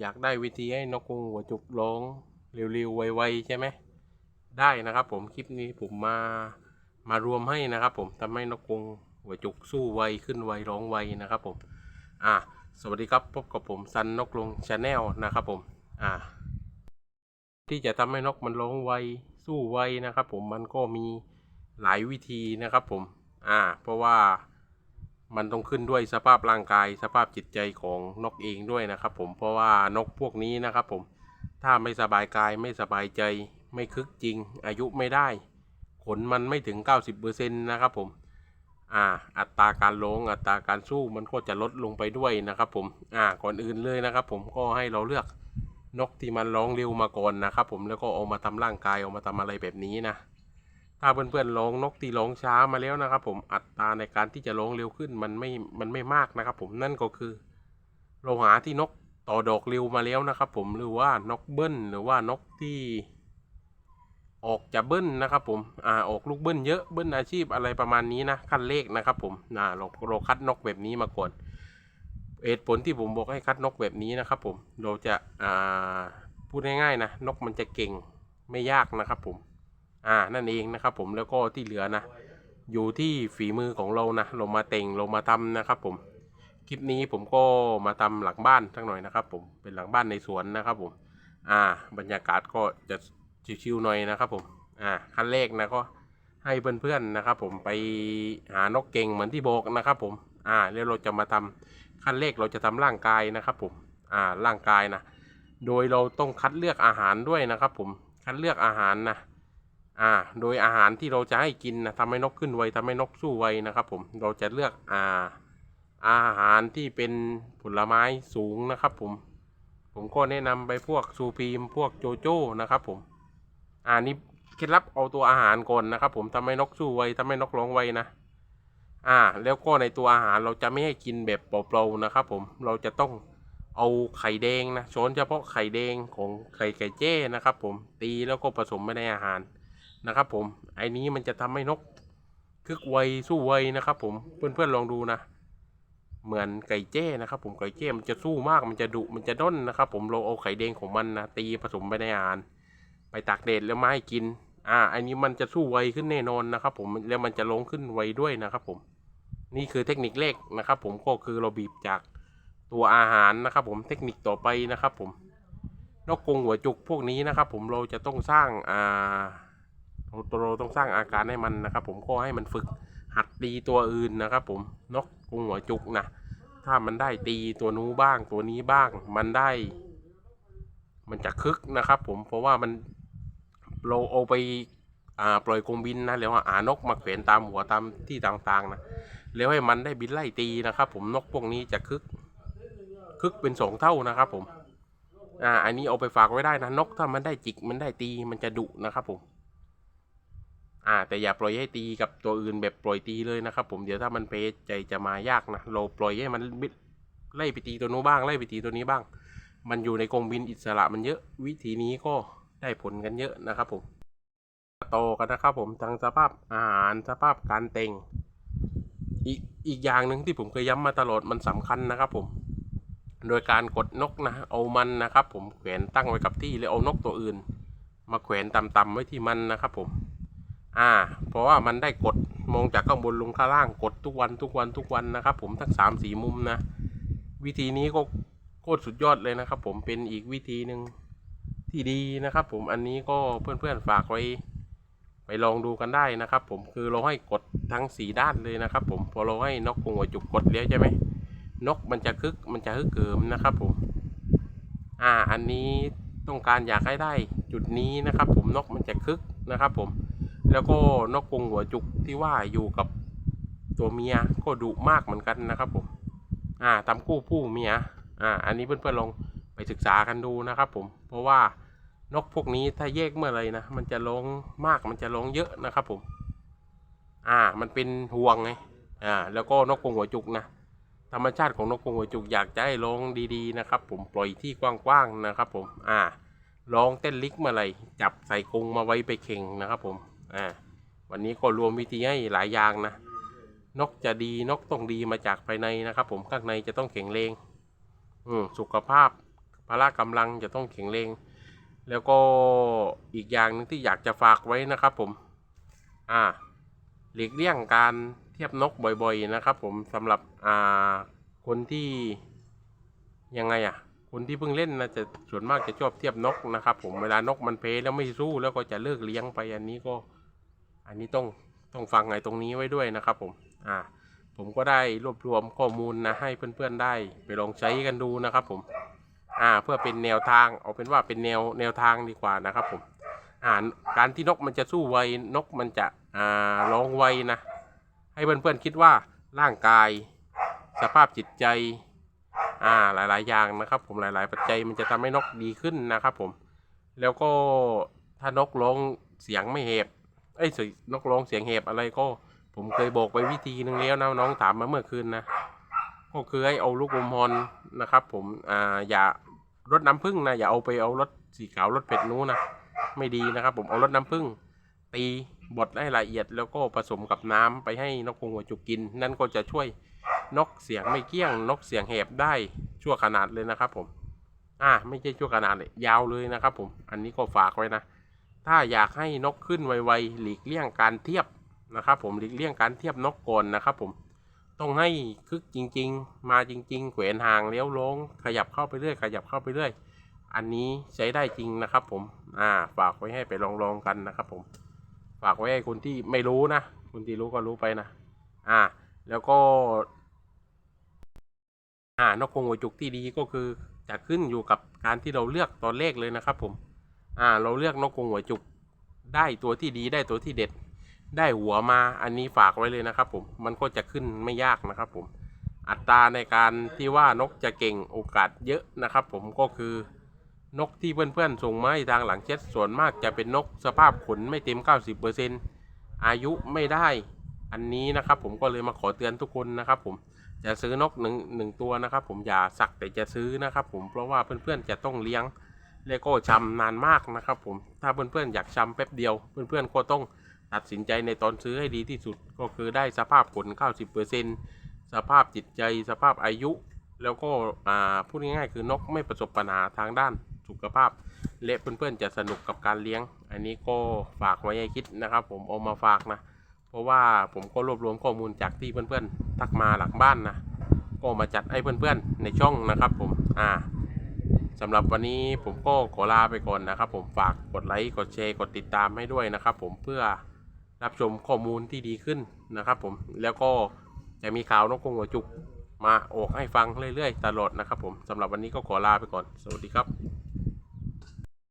อยากได้วิธีให้นกกรงหัวจุกร้องเร็วๆไวๆใช่ไหมได้นะครับ ผมคลิปนี้ผมมามารวมให้นะครับ ผมทำให้นกกรงหัวจุกสู้ไวขึ้นไวร้องไวนะครับ ผม อ่าสวัสดีครับพบกับผมซันนกลงชาแนลนะครับ ผม อ่า ที่จะทำให้นกมันร้องไวสู้ไวนะครับ ผมมันก็มีหลายวิธีนะครับ ผม อ่า เพราะว่า มันต้องขึ้นด้วยสภาพร่างกายสภาพจิตใจของนกเองด้วยนะครับ ผมเพราะว่านกพวกนี้นะครับ ผมถ้าไม่สบายกายไม่สบายใจ ไม่คึกจริง อายุไม่ได้ ขนมันไม่ถึง 90%นะครับผมอ่าอัตราการร้องอัตราการสู้มันก็จะลดลงไปด้วยนะครับผมอ่าก่อนอื่นเลยนะครับ ผมก็ให้เราเลือกนกที่มันร้องเร็วมาก่อนนะครับผมแล้วก็เอามาทำร่างกายเอามาทำอะไรแบบนี้นะ ถ้าเพื่อนๆร้องนกที่ร้องช้ามาแล้วนะครับ ผมอัตราในการที่จะร้องเร็วขึ้นมันไม่มันไม่มากนะครับ ผมนั่นก็คือ เราหาที่นกต่อดอกเร็วมาแล้วนะครับ ผมหรือว่านกเบิ้ลหรือว่านกที่ออกจะเบิ้ลนะครับ ผมอ่าออกลูกเบิ้ลเยอะเบิ้ลอาชีพอะไรประมาณนี้นะขั้นเลขนะครับ ผมนะเราเราคัดนกแบบนี้มาก่อนเหตุผลที่ผมบอกให้คัดนกแบบนี้นะครับ ผมเราจะอ่าพูดง่ายๆนะนกมันจะเก่งไม่ยากนะครับ ผม อ่านั่นเองนะครับผมแล้วก็ที่เหลือนะ อยู่ที่ฝีมือของเรานะเรามาแต่งเรามาทำนะครับผมคลิปนี้ผมก็มาทำหลังบ้านสักหน่อยนะครับ ผมเป็นหลังบ้านในสวนนะครับผม อ่า บรรยากาศก็จะชิวๆหน่อยนะครับ ผมอ่าขั้นแรกนะก็ให้เพื่อนๆนะครับ ผมไปหานกเก่งเหมือนที่บอกนะครับ ผม อ่าแล้วเราจะมาทำขั้นแรกเราจะทำร่างกายนะครับ ผมอ่าร่างกายนะโดยเราต้องคัดเลือกอาหารด้วยนะครับ ผมคัดเลือกอาหารนะ อ่าโดยอาหารที่เราจะให้กินนะทำให้นกขึ้นไวทำให้นกสู้ไวนะครับ ผมเราจะเลือกอ่าอาหารที่เป็นผลไม้สูงนะครับ ผม ผมก็แนะนำไปพวกซูพีมพวกโจโจ้นะครับ ผมอ่านี่เคล็ดลับเอาตัวอาหารก่อนนะครับ ผมทำให้นกสู้ไวทำให้นกร้องไวนะอ่า แล้วก็ในตัวอาหารเราจะไม่ให้กินแบบเปล่าๆนะครับ ผมเราจะต้องเอาไข่แดงนะช้อนเฉพาะไข่แดงของไข่ไก่เจ้นะครับ ผมตีแล้วก็ผสมไปในอาหาร นะครับผมไอ้นี้มันจะทำให้นกคึกไวสู้ไวนะครับ ผมเพื่อนๆลองดูนะ เหมือนไก่เจ้นะครับ ผมไก่เจ้มันจะสู้มากมันจะดุมันจะด้นนะครับ ผมเราเอาไข่แดงของมันนะตีผสมไปในอาหารไปตากแดดแล้วมาให้กิน อ่า อันนี้มันจะสู้ไวขึ้นแน่นอนนะครับ ผมแล้วมันจะลงขึ้นไวด้วยนะครับ ผม นี่คือเทคนิคแรกนะครับ ผมก็คือเราบีบจากตัวอาหารนะครับ ผมเทคนิคต่อไปนะครับ ผมนกกรงหัวจุกพวกนี้นะครับ ผมเราจะต้องสร้างอ่า เราต้องสร้างอาการให้มันนะครับ ผมก็ให้มันฝึกหัดตีตัวอื่นนะครับ ผมนกกงหัวจุกนะถ้ามันได้ตีตัวนู้บ้างตัวนี้บ้าง มันได้ มันจะคึกนะครับ ผมเพราะว่ามันเราเอาไปอ่าปล่อยกรงบินนะแล้วหานกมาแขวนตามหัวตามที่ต่างๆนะแล้วให้มันได้บินไล่ตีนะครับ ผมนกพวกนี้จะคึก คึกเป็นสองเท่านะครับผมอ่าอันนี้เอาไปฝากไว้ได้นะนกถ้ามันได้จิกมันได้ตีมันจะดุนะครับผม อ่าแต่อย่าปล่อยให้ตีกับตัวอื่นแบบปล่อยตีเลยนะครับ ผมเดี๋ยวถ้ามันเพใจจะมายากนะเราปล่อยให้มันไล่ไปตีตัวโน้บ้างไล่ไปตีตัวนี้บ้าง มันอยู่ในกรงบินอิสระมันเยอะวิธีนี้ก็ได้ผลกันเยอะนะครับผมโตกันนะครับผมทั้งสภาพอาหารสภาพการแต่งอีกอีกอย่างหนึ่งที่ผมเคยย้ำมาตลอดมันสำคัญนะครับผม โดยการกดนกนะ เอามันนะครับ ผมแขวนตั้งไว้กับที่แล้วเอานกตัวอื่น มาแขวนตำๆไว้ที่มันนะครับผม อ่า เพราะว่ามันได้กดมองจากข้างบนลงข้างล่างกดทุกวันทุกวันทุกวันนะครับ ผมทั้งสามสี่มุมนะ วิธีนี้ก็โคตรสุดยอดเลยนะครับ ผมเป็นอีกวิธีหนึ่งที่ดีนะครับ ผมอันนี้ก็เพื่อนๆฝากไว้ไปลองดูกันได้นะครับ ผมคือเราให้กดทั้งสี่ด้านเลยนะครับ ผมพอเราให้นกกงหัวจุกกดเลี้ยวใช่ไหมนกมันจะคึกมันจะฮึกเกิมนะครับ ผม อ่า อันนี้ต้องการอยากให้ได้จุดนี้นะครับ ผมนกมันจะคึกนะครับ ผม แล้วก็นกกรงหัวจุกที่ว่าอยู่กับตัวเมียก็ดุมากเหมือนกันนะครับผมอ่าทำคู่ผู้เมียอ่าอันนี้เพื่อนๆลองไปศึกษากันดูนะครับผมเพราะว่านกพวกนี้ถ้าแยกเมื่อไหรนะมันจะร้องมากมันจะร้องเยอะนะครับผมอ่ามันเป็นห่วงไงอ่าแล้วก็นกกรงหัวจุกนะธรรมชาติของนกกรงหัวจุกอยากจะให้ร้องดีๆนะครับ ผมปล่อยที่กว้างๆนะครับผมอ่าร้องเต้นลิกเมื่อไรจับใส่กรงมาไว้ไปเข่งนะครับผม อ่าวันนี้ก็รวมวิธีให้หลายอย่างนะ นกจะดีนกต้องดีมาจากภายในนะครับ ผมข้างในจะต้องแข็งแรงอืมสุขภาพพละกำลังจะต้องแข็งแรง แล้วก็อีกอย่างหนึงที่อยากจะฝากไว้นะครับ ผม อ่า หลีกเลี่ยงการเทียบนกบ่อย ๆ นะครับ ผมสำหรับอ่าคนที่ยังไงอะคนที่เพิ่งเล่นนะจะส่วนมากจะชอบเทียบนกนะครับ ผมเวลานกมันเพลแล้วไม่สู้แล้วก็จะเลิกเลี้ยงไปอันนี้ก็ อันนี้ต้องต้องฟังไงตรงนี้ไว้ด้วยนะครับผมอ่าผมก็ได้รวบรวมข้อมูลนะให้เพื่อนๆได้ไปลองใช้กันดูนะครับผมอ่าเพื่อเป็นแนวทางเอาเป็นว่าเป็นแนวแนวทางดีกว่านะครับผมอ่าการที่นกมันจะสู้ไวนกมันจะอ่าร้องไวนะให้เพื่อนๆคิดว่าร่างกาย สภาพจิตใจอ่าหลายๆอย่างนะครับ ผมหลาย ๆ ปัจจัยมันจะทำให้นกดีขึ้นนะครับผมแล้วก็ถ้านกร้องเสียงไม่เห็บ เอ้ยสินกร้องเสียงเห็บอะไรก็ ผมเคยบอกไปวิธีหนึ่งแล้วนะน้องถามมาเมื่อคืนนะก็คือให้เอาลูกอมฮอนนะครับ ผมอ่าอย่ารดน้ำผึ้งนะอย่าเอาไปเอารถสีขาวรถเป็ดนู้นนะไม่ดีนะครับ ผมเอารดน้ำผึ้งตีบดให้ละเอียดแล้วก็ผสมกับน้ำไปให้นกกรงหัวจุกกิน นั่นก็จะช่วยนกเสียงไม่เกี้ยง นกเสียงแหบได้ชั่วขนาดเลยนะครับ ผม อ่า ไม่ใช่ชั่วขนาดเลยยาวเลยนะครับ ผม อันนี้ก็ฝากไว้นะ ถ้าอยากให้นกขึ้นไวๆหลีกเลี่ยงการเทียบนะครับ ผมหลีกเลี่ยงการเทียบนกก่อนนะครับ ผมต้องให้คึกจริง ๆ มาจริงๆแขวนห่างเลี้ยวลง ขยับเข้าไปเรื่อยขยับเข้าไปเรื่อยอันนี้ใช้ได้จริงนะครับ ผมอ่าฝากไว้ให้ไปลองลองๆกันนะครับ ผม ฝากไว้ให้คนที่ไม่รู้นะคนที่รู้ก็รู้ไปนะอ่า แล้วก็อ่านกกรงหัวจุกที่ดีก็คือจะขึ้นอยู่กับการที่เราเลือกตอนเลขเลยนะครับ ผม อ่า เราเลือกนกกรงหัวจุก ได้ตัวที่ดีได้ตัวที่เด็ด ได้หัวมาอันนี้ฝากไว้เลยนะครับ ผมมันก็จะขึ้นไม่ยากนะครับ ผมอัตราในการที่ว่านกจะเก่งโอกาสเยอะนะครับ ผมก็คือนกที่เพื่อนๆส่งมาทางหลังเช็ดส่วนมากจะเป็นนกสภาพขนไม่เต็ม 90%อายุไม่ได้ อันนี้นะครับ ผมก็เลยมาขอเตือนทุกคนนะครับผมจะซื้อนกหนึ่งหนึ่งตัวนะครับ ผมอย่าสักแต่จะซื้อนะครับ ผมเพราะว่าเพื่อนๆจะต้องเลี้ยง และก็ชำนานมากนะครับผมถ้าเพื่อนๆอยากชำแป๊บเดียว เพื่อนๆก็ต้องตัดสินใจในตอนซื้อให้ดีที่สุด ก็คือได้สภาพขน90%สภาพจิตใจสภาพอายุ แล้วก็อ่าพูดง่ายๆ คือนกไม่ประสบปัญหาทางด้านสุขภาพ และเพื่อนๆจะสนุกกับการเลี้ยง อันนี้ก็ฝากไว้ให้คิดนะครับ ผมเอามาฝากนะ เพราะว่าผมก็รวบรวมข้อมูลจากที่เพื่อนๆทักมาหลังบ้านนะก็มาจัดให้เพื่อนๆในช่องนะครับผมอ่า สำหรับวันนี้ผมก็ขอลาไปก่อนนะครับ ผมฝากกดไลค์กดแชร์กดติดตามให้ด้วยนะครับ ผมเพื่อรับชมข้อมูลที่ดีขึ้นนะครับ ผมแล้วก็จะมีข่าวนกกรงหัวจุกมาออกให้ฟังเรื่อยๆ ตลอดนะครับ ผมสำหรับวันนี้ก็ขอลาไปก่อน สวัสดีครับ